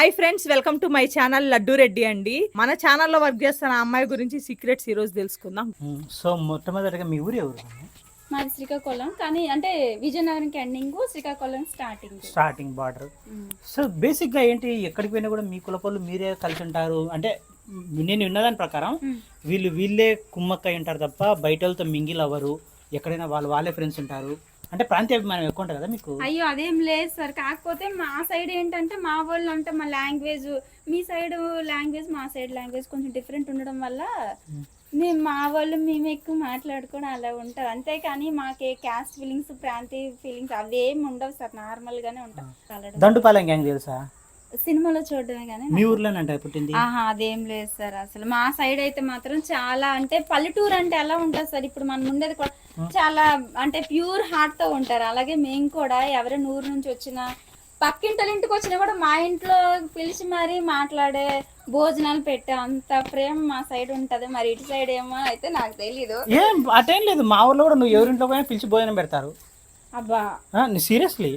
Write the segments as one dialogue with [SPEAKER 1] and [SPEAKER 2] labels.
[SPEAKER 1] Hi friends welcome to my channel Laddu Reddy అండి. మన ఛానల్లో వర్క్ చేస్తున్న అమ్మాయి గురించి సీక్రెట్స్ ఈ రోజు తెలుసుకుందాం.
[SPEAKER 2] సో మొట్టమొదటిగా మీ ఊరు ఎవరు?
[SPEAKER 3] మాది శ్రీకాకుళం కానీ అంటే విజయనగరంకి ending Srikakulam starting
[SPEAKER 2] starting border so బేసిక్గా ఏంటి ఎక్కడికి పోయినా కూడా మీ కులపళ్ళు మీరే కలిసి ఉంటారు. అంటే నేను విన్నదాని ప్రకారం వీళ్ళు వీళ్ళే కుమ్మక్కై ఉంటారు తప్ప బయట వాళ్ళతో మింగిల్ అవ్వరు. ఎక్కడైనా వాళ్ళు వాళ్ళే ఫ్రెండ్స్ ఉంటారు. అంటే ప్రాంతీయ అభిమానం ఎక్కువ ఉంటుంది కదా మీకు?
[SPEAKER 3] అయ్యో అదేం లేదు సార్. కాకపోతే మా సైడ్ ఏంటంటే మా వాళ్ళు అంటే మా లాంగ్వేజ్ మీ సైడ్ లాంగ్వేజ్ మా సైడ్ లాంగ్వేజ్ కొంచెం డిఫరెంట్ ఉండడం వల్ల మేము. మా వాళ్ళు మేము ఎక్కువ మాట్లాడుకొని అలా ఉంటుంది అంతేకాని మాకే క్యాస్ట్ ఫీలింగ్స్ ప్రాంతీయ ఫీలింగ్స్ అవి ఏమి ఉండవు సార్. నార్మల్ గానే ఉంటాం.
[SPEAKER 2] దండుపాలెం గ్యాంగ్ తెలుసా?
[SPEAKER 3] సినిమాలో చూడడమే కానీ
[SPEAKER 2] మీ ఊర్లోనంట పుట్టింది.
[SPEAKER 3] ఆహా అదేం లేదు సార్. అసలు మా సైడ్ అయితే మాత్రం చాలా అంటే పల్లెటూరు అంటే ఎలా ఉంటుంది సార్. ఇప్పుడు మనం ఉండేది కూడా చాలా అంటే ప్యూర్ హార్ట్తో ఉంటారు. అలాగే మేము కూడా ఎవరైనా ఊరు నుంచి వచ్చినా పక్కింటి ఇంటికి వచ్చినా కూడా మా ఇంట్లో పిలిచి మరీ మాట్లాడే భోజనాలు పెట్టే అంత ప్రేమ మా సైడ్ ఉంటది. మరి ఇటు సైడ్ ఏమో అయితే నాకు తెలీదు.
[SPEAKER 2] ఏం అటేం లేదు. మా ఊర్లో కూడా నువ్వు ఎవరింట్లో పోయినా పిలిచి భోజనం పెడతారు.
[SPEAKER 3] అబ్బా.
[SPEAKER 2] సీరియస్లీ?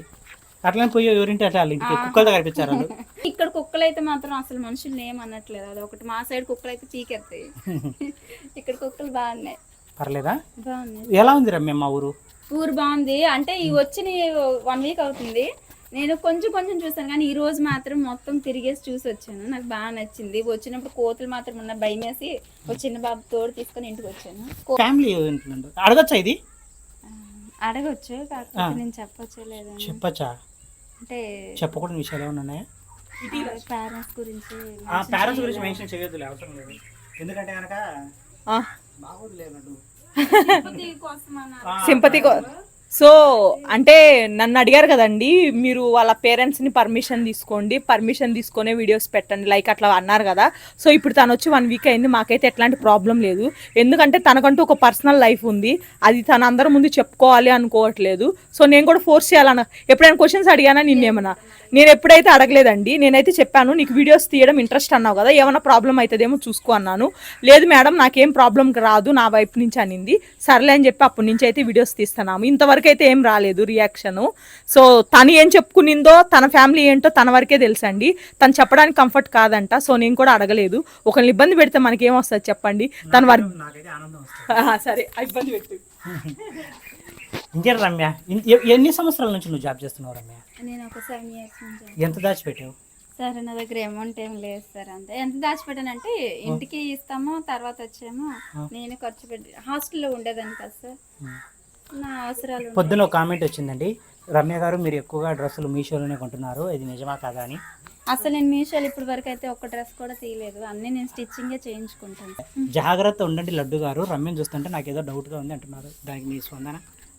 [SPEAKER 2] అట్లనే పోయి ఎవరింటి అట్లా ఇంటికి కుక్కలతో కనిపించారు
[SPEAKER 3] ఇక్కడ కుక్కలు అయితే మాత్రం అసలు మనుషులు ఏమనట్లేదు అది ఒకటి మా సైడ్ కుక్కలు అయితే పీకెత్తాయి. ఇక్కడ కుక్కలు బాగున్నాయి.
[SPEAKER 2] పర్లేదా? ఎలా ఉంది రమ్య మా ఊరు?
[SPEAKER 3] ఊరు బాగుంది. అంటే ఈ వచ్చిన వన్ వీక్ అవుతుంది. నేను కొంచెం కొంచెం చూసాను కానీ ఈ రోజు మాత్రం మొత్తం తిరిగేసి చూసి వచ్చాను. నాకు బాగా నచ్చింది. వచ్చినప్పుడు కోతులు మాత్రం ఉన్న భయం వేసి ఒక చిన్న బాబు తోడు తీసుకొని ఇంటికి వచ్చాను.
[SPEAKER 2] ఫ్యామిలీ అడగచ్చా ఇది?
[SPEAKER 3] అడగొచ్చు కాకపోతే నేను చెప్పొచ్చు లేదని
[SPEAKER 2] చెప్పచ్చా?
[SPEAKER 3] అంటే
[SPEAKER 2] చెప్పకూడని విషయాలు ఏమైనా ఉన్నాయా?
[SPEAKER 3] పేరెంట్స్ గురించి
[SPEAKER 2] ఆ పేరెంట్స్ గురించి మెన్షన్ చేయొద్దులే అవసరం లేదు. ఎందుకంటే కనుక
[SPEAKER 1] ఆ,
[SPEAKER 2] బాగోదులే
[SPEAKER 1] సింపతి కో- సో అంటే నన్ను అడిగారు కదండి మీరు వాళ్ళ పేరెంట్స్ని పర్మిషన్ తీసుకోండి పర్మిషన్ తీసుకునే వీడియోస్ పెట్టండి లైక్ అట్లా అన్నారు కదా. సో ఇప్పుడు తను వచ్చి వన్ వీక్ అయింది మాకైతే ఎట్లాంటి ప్రాబ్లం లేదు. ఎందుకంటే తనకంటూ ఒక పర్సనల్ లైఫ్ ఉంది. అది తన అందరి ముందు చెప్పుకోవాలి అనుకోవట్లేదు. సో నేను కూడా ఫోర్స్ చేయాలన్న. ఎప్పుడైనా క్వశ్చన్స్ అడిగానా నిన్నేమన్నా? నేను ఎప్పుడైతే అడగలేదండి నేనైతే చెప్పాను నీకు వీడియోస్ తీయడం ఇంట్రెస్ట్ అన్నావు కదా ఏమైనా ప్రాబ్లం అవుతుందేమో చూసుకో అన్నాను. లేదు మేడం నాకేం ప్రాబ్లం రాదు నా వైపు నుంచి అనింది. సర్లే అని చెప్పి అప్పటి నుంచి అయితే వీడియోస్ తీస్తున్నాము. ఇంతవరకు అయితే ఏం రాలేదు రియాక్షన్ సో తను ఏం చెప్పుకునిందో తన ఫ్యామిలీ ఏంటో తన వరకే తెలుసండి. తను చెప్పడానికి కంఫర్ట్ కాదంట సో నేను కూడా అడగలేదు. ఒకరిని ఇబ్బంది పెడితే మనకి ఏం వస్తుంది చెప్పండి. తన వర్క్
[SPEAKER 2] నాకైతే ఆనందం వస్తుంది.
[SPEAKER 1] సరే ఇబ్బంది పెట్టు.
[SPEAKER 2] ఇంకేం రమ్య? ఎన్ని సంవత్సరాల నుంచి నువ్వు జాబ్ చేస్తున్నావు రమ్య?
[SPEAKER 3] నేను ఒక సెవెన్ ఇయర్స్ నుంచి
[SPEAKER 2] ఎంత దాచిపెట్టావు?
[SPEAKER 3] సార్ నా దగ్గర అమౌంట్ ఏం లేదు సార్ అంతే. ఎంత దాచిపెట్టానంటే ఇంటికి ఇస్తాము తర్వాత వచ్చేమో. నేను ఖర్చు పెట్టి హాస్టల్లో ఉండేదాన్ని కదా సార్.
[SPEAKER 2] పొద్దున ఒక కామెంట్ వచ్చిందండి. రమ్య గారు మీరు ఎక్కువగా డ్రెస్సులు మీషోలోనే కొంటున్నారు. ఇది నిజమా కాదా అని.
[SPEAKER 3] అసలు నేను మీషోలో ఇప్పటి వరకు అయితే ఒక్క డ్రెస్ కూడా తీయలేదు. అన్నీ నేను స్టిచ్చింగే చేయించుకుంటాను.
[SPEAKER 2] జాగ్రత్త ఉండండి లడ్డు గారు. రమ్యను చూస్తుంటే నాకు ఏదో డౌట్గా ఉంది అంటున్నారు. దానికి మీ స్పందన?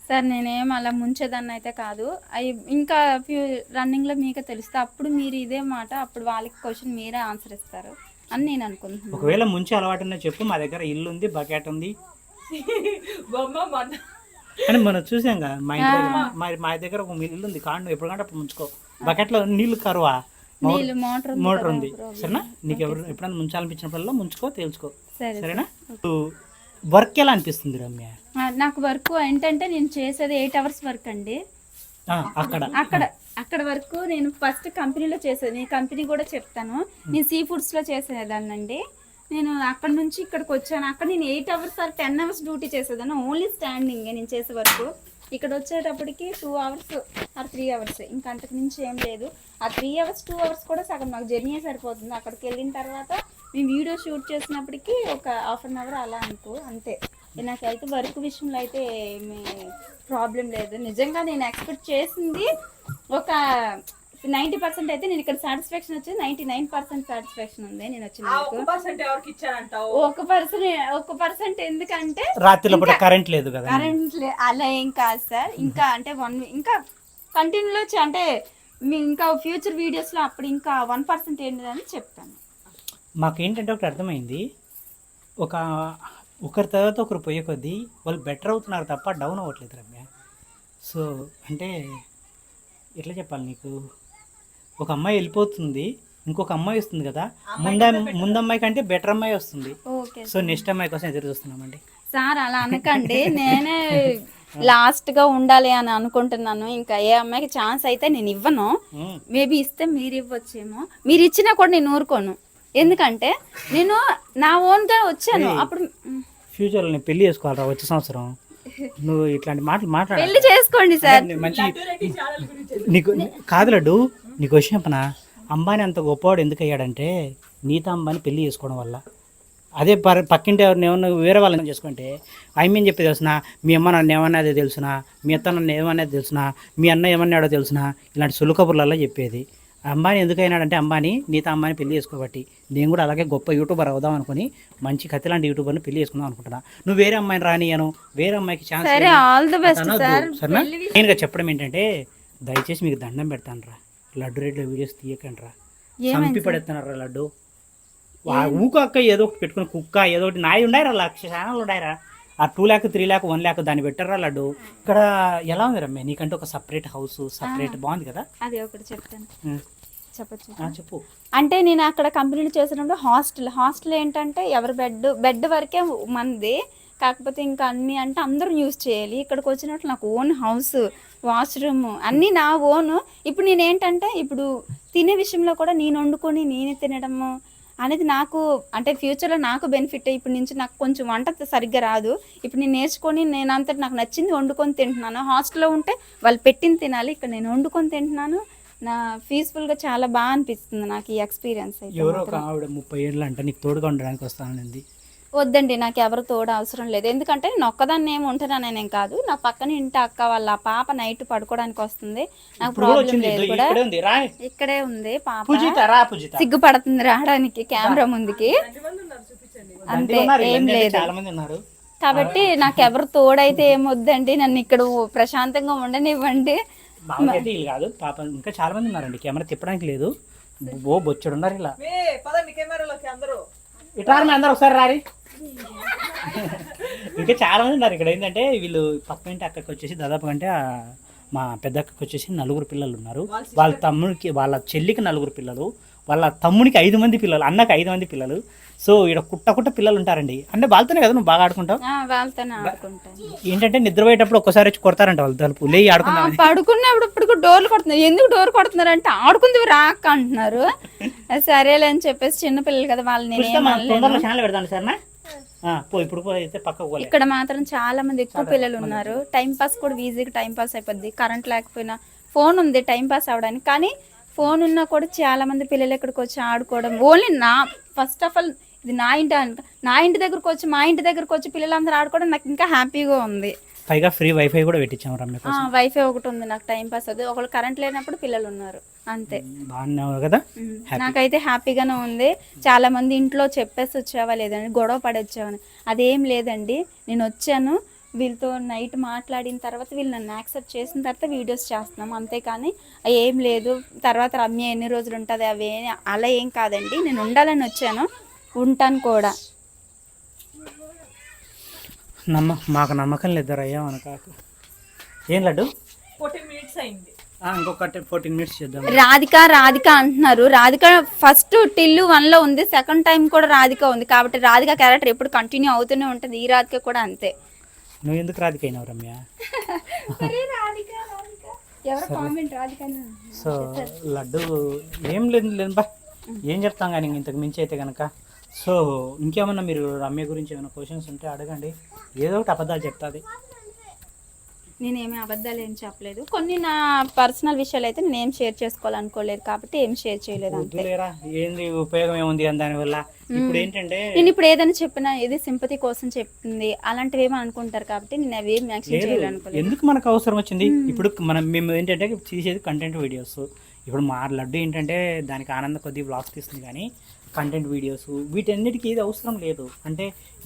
[SPEAKER 3] సార్ నేనేం అలా ముంచేదాన్ని అయితే కాదు. అవి ఇంకా ఫ్యూ రన్నింగ్లో మీకే తెలుస్తే. అప్పుడు మీరు ఇదే మాట అప్పుడు వాళ్ళకి క్వశ్చన్ మీరే ఆన్సర్ ఇస్తారు అని నేను అనుకుంటున్నాను.
[SPEAKER 2] ఒకవేళ ముంచి అలవాటు ఉన్నా చెప్పు మా దగ్గర ఇల్లు ఉంది బకెట్ ఉంది.
[SPEAKER 1] బొమ్మ
[SPEAKER 2] అని మనం చూసాం కదా మా ఇంటి దగ్గర మా మా దగ్గర ఒక ఇల్లు ఉంది. కాండు ఎప్పుడు కంటే అప్పుడు ముంచుకో. బకెట్లో నీళ్ళు కరువా?
[SPEAKER 3] నీళ్ళు మోటార్ ఉంది
[SPEAKER 2] మోటార్. సరేనా? నీకు ఎవరు ఎప్పుడైనా ముంచాలనిపించినప్పుడల్లా ముంచుకో తేల్చుకో.
[SPEAKER 3] సరే
[SPEAKER 2] సరేనా? వర్క్ ఎలా అనిపిస్తుంది రమ్య?
[SPEAKER 3] నాకు వర్క్ ఏంటంటే నేను చేసేది ఎయిట్ అవర్స్ వర్క్ అండి.
[SPEAKER 2] అక్కడ.
[SPEAKER 3] అక్కడ అక్కడ వరకు నేను ఫస్ట్ కంపెనీలో చేసేది. నేను కంపెనీ కూడా చెప్తాను. నేను సీ ఫుడ్స్లో చేసేదాన్నండి. నేను అక్కడ నుంచి ఇక్కడికి వచ్చాను. అక్కడ నేను eight hours or ten hours duty చేసేదాన్ని. ఓన్లీ స్టాండింగ్ నేను చేసే వరకు. ఇక్కడ వచ్చేటప్పటికి two hours or three hours ఇంకా అంతకు మించి ఏం లేదు. ఆ త్రీ అవర్స్ టూ అవర్స్ కూడా సగం నాకు జర్నీ సరిపోతుంది. అక్కడికి వెళ్ళిన తర్వాత మేము వీడియో షూట్ చేసినప్పటికీ ఒక హాఫ్ అన్ అవర్ అలా అనుకో అంతే. నాకైతే వర్క్ విషయంలో అయితే ఏమీ ప్రాబ్లం లేదు. నిజంగా నేను ఎక్స్పెక్ట్ చేసింది ఒక నైంటీ పర్సెంట్ అయితే నేను ఇక్కడ సాటిస్ఫాక్షన్ వచ్చి నైంటీ నైన్ పర్సెంట్ సాటిస్ఫాక్షన్ ఉంది నేను వచ్చిన ఒక పర్సెంట్ ఒక పర్సెంట్ ఎందుకంటే
[SPEAKER 2] రాత్రిలో పూట కరెంట్ లేదు కదా
[SPEAKER 3] కరెంట్ అలా ఏం కాదు సార్. ఇంకా అంటే వన్ ఇంకా కంటిన్యూలో అంటే మీ ఇంకా ఫ్యూచర్ వీడియోస్లో అప్పుడు ఇంకా వన్ పర్సెంట్ ఏంటిదని చెప్తాను.
[SPEAKER 2] మాకేంటంటే ఒకటి అర్థమైంది. ఒక ఒకరి తర్వాత ఒకరు పోయే కొద్దీ వాళ్ళు బెటర్ అవుతున్నారు తప్ప డౌన్ అవ్వట్లేదు రమ్య. సో అంటే ఎట్లా చెప్పాలి నీకు? ఒక అమ్మాయి వెళ్ళిపోతుంది ఇంకొక అమ్మాయి వస్తుంది కదా. ముంద ముందు అమ్మాయి కంటే బెటర్ అమ్మాయి వస్తుంది. సో నెక్స్ట్ అమ్మాయి కోసం ఎదురు చూస్తున్నామండి
[SPEAKER 3] సార్ అలా అనకండి. నేనే లాస్ట్గా ఉండాలి అని అనుకుంటున్నాను. ఇంకా ఏ అమ్మాయికి ఛాన్స్ అయితే నేను ఇవ్వను. మేబీ ఇస్తే మీరు ఇవ్వచ్చేమో. మీరు ఇచ్చినా కూడా నేను ఊరుకోను. ఎందుకంటే నేను నా ఓన్గా వచ్చాను అప్పుడు మ్,
[SPEAKER 2] ఫ్యూచర్లో నేను పెళ్ళి చేసుకోవాలరా వచ్చే సంవత్సరం. నువ్వు ఇట్లాంటి మాటలు మాట్లాడాలి
[SPEAKER 3] పెళ్ళి చేసుకోండి సార్.
[SPEAKER 2] మంచి నీకు కాదు లడ్డు. నీకు విషయం చెప్పనా? అంబానీ అంత గొప్పవాడు ఎందుకు అయ్యాడంటే నీత అంబానీ పెళ్ళి చేసుకోవడం వల్ల. అదే పర పక్కింటి ఎవరిని ఏమన్నా వేరే వాళ్ళని చేసుకుంటే ఐ మీన్ చెప్పి తెలుసునా? మీ అమ్మ నన్ను ఏమన్నది తెలుసునా? మీ అత్త నన్ను ఏమన్నది తెలుసునా? మీ అన్న ఏమన్నాడో తెలుసునా? ఇలాంటి సులుకబుర్లలో చెప్పేది. అంబానీ ఎందుకు అయినాడంటే అంబానీ నీత అంబానీ పెళ్ళి చేసుకోబట్టి నేను కూడా అలాగే గొప్ప యూట్యూబర్ అవుదాం అనుకుని మంచి కత్తి లాంటి యూట్యూబర్ని పెళ్ళి చేసుకుందాం అనుకుంటున్నా. నువ్వు వేరే అమ్మాయిని రానియను వేరే అమ్మాయికి ఛాన్స్
[SPEAKER 3] సరే
[SPEAKER 2] సరేనా? నేనుగా చెప్పడం ఏంటంటే దయచేసి మీకు దండం పెడతాను రా లడ్డు రేట్లో వీడియోస్ తీయకండి రా చంపి పడేస్తున్నారు రా లడ్డు ఊక అక్క ఏదో ఒకటి పెట్టుకుని కుక్క ఏదో ఒకటి. నాయి ఉండాయిరా లక్ష ఛానల్ ఉండాయిరా. ఆ two lakh three lakh one lakh దాన్ని పెట్టారా లడ్డు. ఇక్కడ ఎలా ఉంది రమ్య? నీకంటే ఒక సపరేట్ హౌస్ సపరేట్ బాగుంది కదా?
[SPEAKER 3] అది ఒకటి చెప్తాను.
[SPEAKER 2] చెప్పు.
[SPEAKER 3] అంటే నేను అక్కడ కంపెనీలు చేసినప్పుడు హాస్టల్ హాస్టల్ ఏంటంటే ఎవరి బెడ్ బెడ్ వరకే మంది కాకపోతే ఇంకా అన్ని అంటే అందరూ యూజ్ చేయాలి. ఇక్కడికి వచ్చినట్లు నాకు ఓన్ హౌస్ వాష్రూమ్ అన్నీ నా ఓన్. ఇప్పుడు నేను ఏంటంటే ఇప్పుడు తినే విషయంలో కూడా నేను వండుకొని నేనే తినడము అనేది నాకు అంటే ఫ్యూచర్లో నాకు బెనిఫిట్. ఇప్పుడు నుంచి నాకు కొంచెం వంట సరిగ్గా రాదు. ఇప్పుడు నేను నేర్చుకొని నేను అంతటి నాకు నచ్చింది వండుకొని తింటున్నాను. హాస్టల్లో ఉంటే వాళ్ళు పెట్టింది తినాలి. ఇక్కడ నేను వండుకొని తింటున్నాను. నా పీస్ఫుల్గా చాలా బాగా అనిపిస్తుంది నాకు ఈ ఎక్స్పీరియన్స్ అయితే
[SPEAKER 2] ఎవరో ఒక ఆవిడ ముప్పై ఏళ్ళు అంటే నీకు తోడుగా ఉండడానికి వస్తానండి
[SPEAKER 3] వద్దండి నాకు ఎవరు తోడు అవసరం లేదు. ఎందుకంటే నేను ఒక్కదాన్ని ఏమి ఉంటున్నానేం కాదు. నా పక్కన ఇంటి అక్క వాళ్ళ పాప నైట్ పడుకోవడానికి వస్తుంది. నాకు ప్రాబ్లం లేదు కూడా.
[SPEAKER 2] ఇక్కడే ఉంది. రా
[SPEAKER 3] ఇక్కడే ఉంది పాప. సిగ్గుపడుతుంది రావడానికి కెమెరా ముందుకి. అంతే
[SPEAKER 2] ఉన్నారు,
[SPEAKER 3] ఏం లేదు.
[SPEAKER 2] చాలా మంది ఉన్నారు.
[SPEAKER 3] కాబట్టి నాకు ఎవరు తోడైతే ఏమొద్దండి నన్ను ఇక్కడ ప్రశాంతంగా ఉండనివ్వండి.
[SPEAKER 2] కాదు. పాప ఇంకా చాలా మంది ఉన్నారండి. కెమెరా తిప్పడానికి లేదు. ఓ బొచ్చుడు ఉన్నారు ఇలా. మీ అందరు ఒకసారి రారి. ఇంకా చాలా మంది ఉన్నారు. ఇక్కడ ఏంటంటే వీళ్ళు పక్క ఇంటి అక్కకి వచ్చేసి దాదాపు అంటే ఆ, మా పెద్ద అక్కకి వచ్చేసి నలుగురు పిల్లలు ఉన్నారు. వాళ్ళ తమ్ముడికి వాళ్ళ చెల్లికి నలుగురు పిల్లలు. వాళ్ళ తమ్ముడికి ఐదు మంది పిల్లలు అన్నకి ఐదు మంది పిల్లలు. సో ఇక్కడ కుట్ట కుట్ట పిల్లలు ఉంటారండి. అంటే వాళ్ళతోనే కదా నువ్వు బాగా ఆడుకుంటావు? ఏంటంటే నిద్రపోయేటప్పుడు ఒక్కసారి వచ్చి కొడతారంట వాళ్ళు తలుపు. లేయి
[SPEAKER 3] ఆ,
[SPEAKER 2] ఆడుకుందామని
[SPEAKER 3] పడుకున్నప్పుడు ఇప్పుడు డోర్లు కొడుతున్నారు. ఎందుకు డోర్ కొడుతున్నారు అంటే ఆడుకుంది రాక అంటున్నారు. సరేలే అని చెప్పేసి చిన్నపిల్లలు కదా వాళ్ళు
[SPEAKER 2] పుస్తకం
[SPEAKER 3] నేనేం
[SPEAKER 2] మనం
[SPEAKER 3] అనలేను.
[SPEAKER 2] తొందరలో ఛానల్ పెడతాను సార్ పో ఇప్పుడు అయితే పక్కకు
[SPEAKER 3] ఇక్కడ మాత్రం చాలా మంది ఎక్కువ పిల్లలు ఉన్నారు. టైం పాస్ కూడా ఈజీగా టైం పాస్ అయిపోద్ది. కరెంట్ లేకపోయినా ఫోన్ ఉంది టైం పాస్ అవడానికి కానీ ఫోన్ ఉన్నా కూడా చాలా మంది పిల్లలు ఇక్కడికి వచ్చి ఆడుకోవడం. ఓన్లీ నా ఫస్ట్ ఆఫ్ ఆల్ ఇది నా ఇంటి నా ఇంటి దగ్గరకు వచ్చి మా ఇంటి దగ్గరకు వచ్చి పిల్లలందరూ ఆడుకోవడం నాకు ఇంకా హ్యాపీగా ఉంది.
[SPEAKER 2] పైగా ఫ్రీ వైఫై కూడా పెట్టించాము రమ్య కోసం.
[SPEAKER 3] వైఫై ఒకటి ఉంది నాకు టైం పాస్ అవుతుంది. ఒకళ్ళు కరెంట్ లేనప్పుడు పిల్లలు ఉన్నారు అంతే.
[SPEAKER 2] బాగున్నావు కదా.
[SPEAKER 3] నాకైతే హ్యాపీగానే ఉంది. చాలా మంది ఇంట్లో చెప్పేసి వచ్చావా లేదండి గొడవ పడి వచ్చావని అదేం లేదండి నేను వచ్చాను. వీళ్ళతో నైట్ మాట్లాడిన తర్వాత వీళ్ళు నన్ను యాక్సెప్ట్ చేసిన తర్వాత వీడియోస్ చేస్తున్నాం అంతేకాని ఏం లేదు. తర్వాత రమ్య ఎన్ని రోజులు ఉంటుంది అవి అలా ఏం కాదండి. నేను ఉండాలని వచ్చాను ఉంటాను కూడా.
[SPEAKER 2] నమ్మ మాకు నమ్మకం లేదు అయ్యా మనకాకు ఏం లడ్డు?
[SPEAKER 1] ఫోర్టీన్ మినిట్స్ అయింది.
[SPEAKER 2] ఆ, ఇంకొక ఫోర్టీన్ మినిట్స్ చేద్దాం.
[SPEAKER 3] రాధిక రాధిక అంటున్నారు. రాధిక ఫస్ట్ టిల్లు వన్లో ఉంది సెకండ్ టైం కూడా రాధిక ఉంది. కాబట్టి రాధిక క్యారెక్టర్ ఎప్పుడు కంటిన్యూ అవుతూనే ఉంటుంది. ఈ రాధిక కూడా అంతే.
[SPEAKER 2] నువ్వు ఎందుకు రాధికైనావు రమ్య?
[SPEAKER 3] ఎవరో కామెంట్ రాధిక
[SPEAKER 2] సో లడ్డు ఏం లేదు లేదు బా. ఏం చెప్తాం కానీ ఇంతకు మించి అయితే కనుక సో ఇంకేమన్నా మీరు రమ్య గురించి ఏమైనా క్వశ్చన్స్ ఉంటే అడగండి. ఏదో ఒకటి అబద్ధాలు చెప్తాది.
[SPEAKER 3] నేనేమి అబద్ధాలు ఏం చెప్పలేదు. కొన్ని నా పర్సనల్ విషయాలు అయితే నేను ఏం షేర్ చేసుకోవాలనుకోలేదు కాబట్టి ఏం షేర్ చేయలేదు అంతే.
[SPEAKER 2] వద్దులేరా ఏంది ఉపయోగం ఏముంది అని దానివల్ల ఇప్పుడు ఏంటంటే
[SPEAKER 3] నేను ఇప్పుడు ఏదైనా చెప్పినా ఇది సింపతి కోసం చెప్తుంది అలాంటివి ఏమో అనుకుంటారు కాబట్టి నేను అవి ఏం యాక్షన్
[SPEAKER 2] లేదు
[SPEAKER 3] చేయాలనుకోలేదు.
[SPEAKER 2] ఎందుకు మనకు అవసరం వచ్చింది? ఇప్పుడు మనం మేము ఏంటంటే తీసేది కంటెంట్ వీడియోస్ ఇప్పుడు మా లడ్డు ఏంటంటే దానికి ఆనంద కొద్ది బ్లాగ్స్ తీస్తుంది కానీ కంటెంట్ వీడియోస్ వీటన్నిటికీ ఇది అవసరం లేదు. అంటే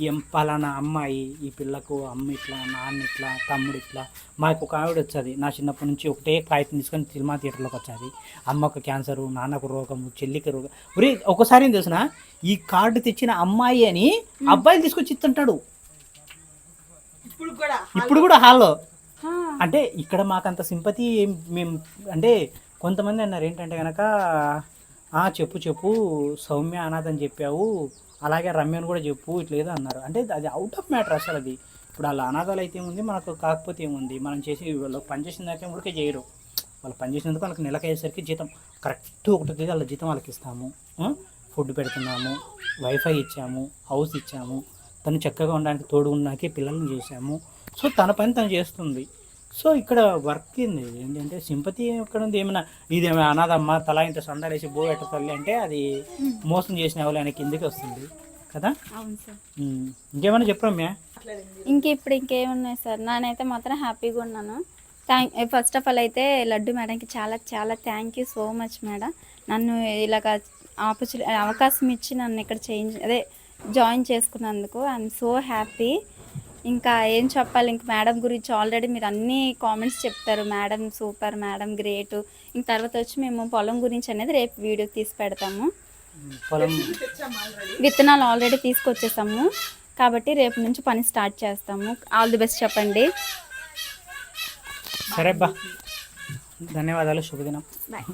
[SPEAKER 2] ఏం పలానా అమ్మాయి ఈ పిల్లకు అమ్మ ఇట్లా నాన్న ఇట్లా తమ్ముడు ఇట్లా మాకు ఒక ఆవిడ వచ్చేది. నా చిన్నప్పటి నుంచి ఒకటే కాగితం తీసుకొని సినిమా థియేటర్లోకి వచ్చేది. అమ్మకు క్యాన్సరు నాన్నకు రోగము చెల్లికి రోగం. ఒరే ఒకసారి ఏం తెలిసిన? ఈ కార్డు తెచ్చిన అమ్మాయి అని అబ్బాయిని తీసుకొచ్చి ఇస్తుంటాడు
[SPEAKER 1] ఇప్పుడు కూడా
[SPEAKER 2] ఇప్పుడు కూడా హాల్లో. అంటే ఇక్కడ మాకంత సింపతి మేము అంటే కొంతమంది అన్నారు ఏంటంటే కనుక "ఆ, చెప్పు చెప్పు సౌమ్య అనాథ్ అని చెప్పావు అలాగే రమ్యను కూడా చెప్పు ఇట్లా అన్నారు. అంటే అది అవుట్ ఆఫ్ మ్యాటర్ అసలు అది. ఇప్పుడు వాళ్ళ అనాథాలు అయితే ఏముంది? మనకు కాకపోతే ఏముంది? మనం చేసి వాళ్ళు పనిచేసిన దాకా ఊరికే చేయరు. వాళ్ళు పనిచేసినందుకు వాళ్ళకి నెలకు అయ్యేసరికి జీతం కరెక్ట్ ఒకటి తేదీ వాళ్ళ జీతం వాళ్ళకి ఇస్తాము. ఫుడ్ పెడుతున్నాము వైఫై ఇచ్చాము హౌస్ ఇచ్చాము తను చక్కగా ఉండడానికి తోడు ఉండడానికి పిల్లల్ని చేశాము సో తన పని తను చేస్తుంది. సో ఇక్కడ వర్క్ ఏంది? ఏంటంటే సింపతి ఎక్కడ ఉంది? ఏమైనా ఇది ఏమైనా అనాథమ్మ తల ఇంత సందాలేసి బో ఎట్ట తల్లి అంటే అది మోసం చేసిన వాళ్ళు ఆయన కిందకి వస్తుంది. కదా. ఇంకేమైనా చెప్పరమ్యా
[SPEAKER 3] ఇంక ఇప్పుడు ఇంకేమున్నాయి సార్? నేనైతే మాత్రం హ్యాపీగా ఉన్నాను. థ్యాంక్ ఫస్ట్ ఆఫ్ ఆల్ అయితే లడ్డు మేడంకి చాలా చాలా thank you so much madam. నన్ను ఇలాగ ఆపర్చుని అవకాశం ఇచ్చి నన్ను ఇక్కడ చేంజ్ అదే జాయిన్ చేసుకున్నందుకు. ఐఎమ్ సో హ్యాపీ ఇంకా ఏం చెప్పాలి? ఇంక మేడం గురించి ఆల్రెడీ మీరు అన్ని కామెంట్స్ చెప్తారు. Madam super madam great. ఇంక తర్వాత వచ్చి మేము పొలం గురించి అనేది రేపు వీడియో తీసి పెడతాము.
[SPEAKER 2] పొలం
[SPEAKER 3] విత్తనాలు ఆల్రెడీ తీసుకొచ్చేసాము. కాబట్టి రేపు నుంచి పని స్టార్ట్ చేస్తాము. ఆల్ ది బెస్ట్ చెప్పండి.
[SPEAKER 2] సరే బా ధన్యవాదాలు. శుభదినం.
[SPEAKER 3] బాయ్.